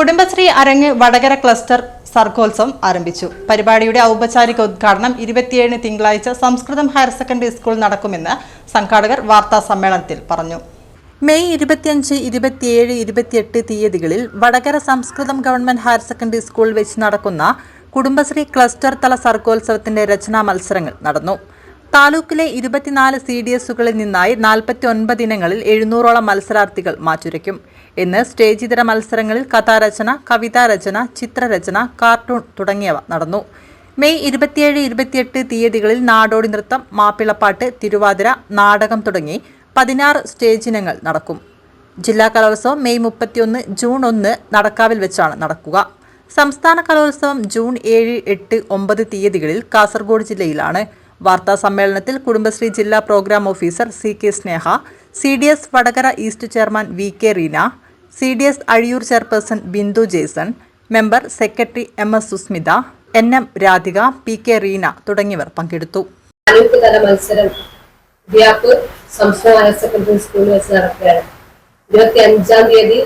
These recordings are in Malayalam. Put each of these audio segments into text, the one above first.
കുടുംബശ്രീ അരങ്ങ് വടകര ക്ലസ്റ്റർ സർഗോത്സവം ആരംഭിച്ചു. പരിപാടിയുടെ ഔപചാരിക ഉദ്ഘാടനം ഇരുപത്തിയേഴിന് തിങ്കളാഴ്ച സംസ്കൃതം ഹയർ സെക്കൻഡറി സ്കൂൾ നടക്കുമെന്ന് സംഘാടകർ വാർത്താ സമ്മേളനത്തിൽ പറഞ്ഞു. മെയ് ഇരുപത്തിയഞ്ച് ഇരുപത്തിയേഴ് ഇരുപത്തിയെട്ട് തീയതികളിൽ Vadakara Sanskrit government higher secondary school വെച്ച് നടക്കുന്ന കുടുംബശ്രീ ക്ലസ്റ്റർ തല സർഗോത്സവത്തിന്റെ രചനാ മത്സരങ്ങൾ നടന്നു. താലൂക്കിലെ ഇരുപത്തിനാല് സി ഡി എസുകളിൽ നിന്നായി നാൽപ്പത്തി ഒൻപത് ഇനങ്ങളിൽ എഴുന്നൂറോളം മത്സരാർത്ഥികൾ മാറ്റുരയ്ക്കും. ഇന്ന് സ്റ്റേജ് ഇതര മത്സരങ്ങളിൽ കഥാരചന കവിതാരചന ചിത്രരചന കാർട്ടൂൺ തുടങ്ങിയവ നടന്നു. മെയ് ഇരുപത്തിയേഴ് ഇരുപത്തിയെട്ട് തീയതികളിൽ നാടോടി നൃത്തം മാപ്പിളപ്പാട്ട് തിരുവാതിര നാടകം തുടങ്ങി പതിനാറ് സ്റ്റേജ് ഇനങ്ങൾ നടക്കും. ജില്ലാ കലോത്സവം മെയ് മുപ്പത്തിയൊന്ന് ജൂൺ ഒന്ന് നടക്കാവിൽ വെച്ചാണ് നടക്കുക. സംസ്ഥാന കലോത്സവം ജൂൺ ഏഴ് എട്ട് ഒമ്പത് തീയതികളിൽ കാസർഗോഡ് ജില്ലയിലാണ്. വാർത്താ സമ്മേളനത്തിൽ കുടുംബശ്രീ ജില്ലാ programme officer C K Sneha C D S Vadakara east chairman V K Reena C D S Azhiyur chairperson Bindu Jason member secretary M S Susmitha N M Radhika P K Reena തുടങ്ങിയവർ പങ്കെടുത്തു. മത്സരം സെക്കൻഡറി തീയതി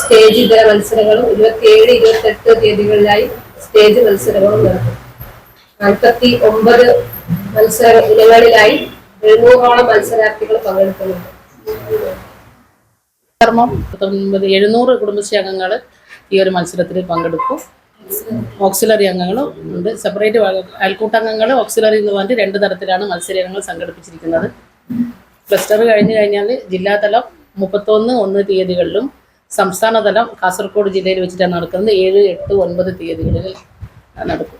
സ്റ്റേജ് ഇതര മത്സരങ്ങളും ഇരുപത്തിയേഴ് ഇരുപത്തെട്ട് തീയതികളിലായി സ്റ്റേജ് മത്സരങ്ങളും നടക്കും. നാൽപ്പത്തി ഒമ്പത് മത്സര ഇനങ്ങളിലായി എഴുന്നൂറോളം മത്സരാർത്ഥികൾ പങ്കെടുക്കുന്നുണ്ട്. കർമ്മം പത്തൊൻപത് എഴുന്നൂറ് കുടുംബശ്രീ അംഗങ്ങൾ ഈ ഒരു മത്സരത്തിൽ പങ്കെടുക്കും. ഓക്സിലറി അംഗങ്ങളും ഉണ്ട്. സെപ്പറേറ്റ് അയൽക്കൂട്ടംഗങ്ങൾ ഓക്സിലറി എന്ന് പറഞ്ഞിട്ട് രണ്ട് തരത്തിലാണ് മത്സര ഇനങ്ങൾ സംഘടിപ്പിച്ചിരിക്കുന്നത് ക്ലസ്റ്റർ കഴിഞ്ഞു കഴിഞ്ഞാൽ ജില്ലാതലം മുപ്പത്തൊന്ന് ഒന്ന് തീയതികളിലും സംസ്ഥാനതലം കാസർഗോഡ് ജില്ലയിൽ വെച്ചിട്ടാണ് നടക്കുന്നത്. ഏഴ് എട്ട് ഒൻപത് തീയതികളിൽ നടക്കും.